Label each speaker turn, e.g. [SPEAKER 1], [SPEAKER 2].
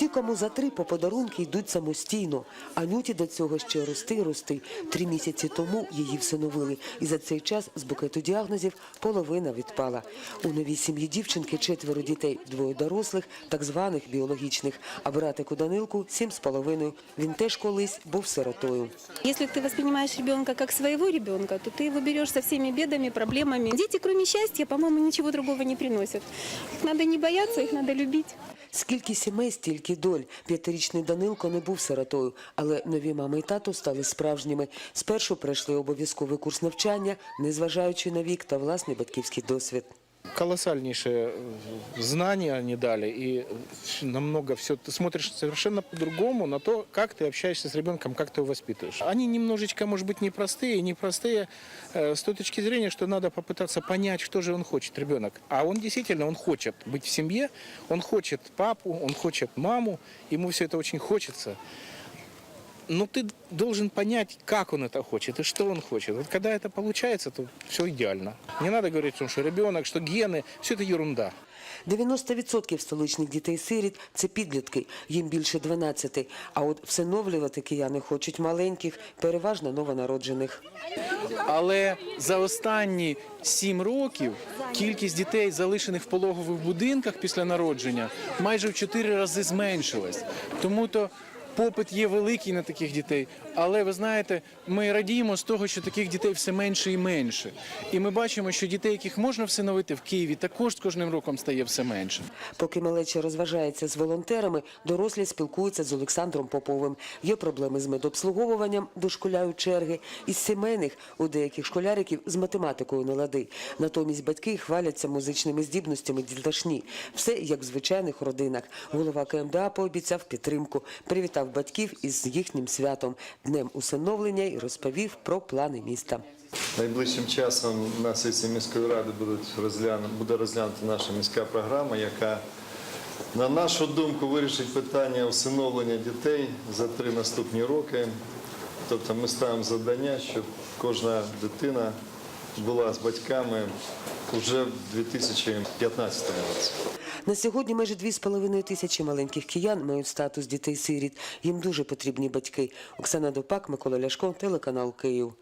[SPEAKER 1] Усі, кому за три по подарунки йдуть самостійно. Анюті до цього ще рости рости. Три місяці тому її всиновили. І за цей час з букету діагнозів половина відпала. У новій сім'ї дівчинки четверо дітей, двоє дорослих, так званих біологічних. А братику Данилку сім з половиною. Він теж колись був сиротою.
[SPEAKER 2] Если ты воспринимаешь ребенка как своего ребенка, то ты его берешь со всеми бедами, проблемами. Дети, кроме счастья, по-моему, ничего другого не приносят. Их надо не бояться, их надо любить.
[SPEAKER 1] Скільки сімей, стільки доль. П'ятирічний Данилко не був сиротою, але нові мами і тато стали справжніми. Спершу пройшли обов'язковий курс навчання, незважаючи на вік та власний батьківський досвід.
[SPEAKER 3] колоссальнейшие э, знания они дали, и намного все, ты смотришь совершенно по-другому на то, как ты общаешься с ребенком, как ты его воспитываешь. Они немножечко, может быть, непростые, непростые э, с той точки зрения, что надо попытаться понять, что же он хочет, ребенок. А он действительно, он хочет быть в семье, он хочет папу, он хочет маму, ему все это очень хочется. Но ты должен понять, как он это хочет и что он хочет. Вот когда это получается, то все идеально. Не надо говорить, что что ребенок, что гены, все это ерунда.
[SPEAKER 1] 90% столичних дітей-сиріт – це підлітки, їм більше 12. А от всиновлювати кияни хочуть маленьких, переважно новонароджених.
[SPEAKER 4] Але за останні сім років кількість дітей, залишених в пологових будинках після народження, майже в чотири рази зменшилась. Тому то попит є великий на таких дітей. Але ви знаєте, ми радіємо з того, що таких дітей все менше і менше. І ми бачимо, що дітей, яких можна всиновити в Києві, також з кожним роком стає все менше.
[SPEAKER 1] Поки малеча розважається з волонтерами, дорослі спілкуються з Олександром Поповим. Є проблеми з медобслуговуванням, дошкуляють черги. Із сімейних у деяких школяриків з математикою не лади. Натомість батьки хваляться музичними здібностями діташні. Все як в звичайних родинах. Голова КМДА пообіцяв підтримку, привітав батьків із їхнім святом, днем усиновлення і розповів про плани міста.
[SPEAKER 5] Найближчим часом на сесії міської ради буде розглянута наша міська програма, яка, на нашу думку, вирішить питання усиновлення дітей за три наступні роки. Тобто ми ставимо завдання, щоб кожна дитина була з батьками вже в 2015 році.
[SPEAKER 1] На сьогодні майже 2,5 тисячі маленьких киян мають статус дітей-сиріт. Їм дуже потрібні батьки. Оксана Допак, Микола Ляшко, телеканал Київ.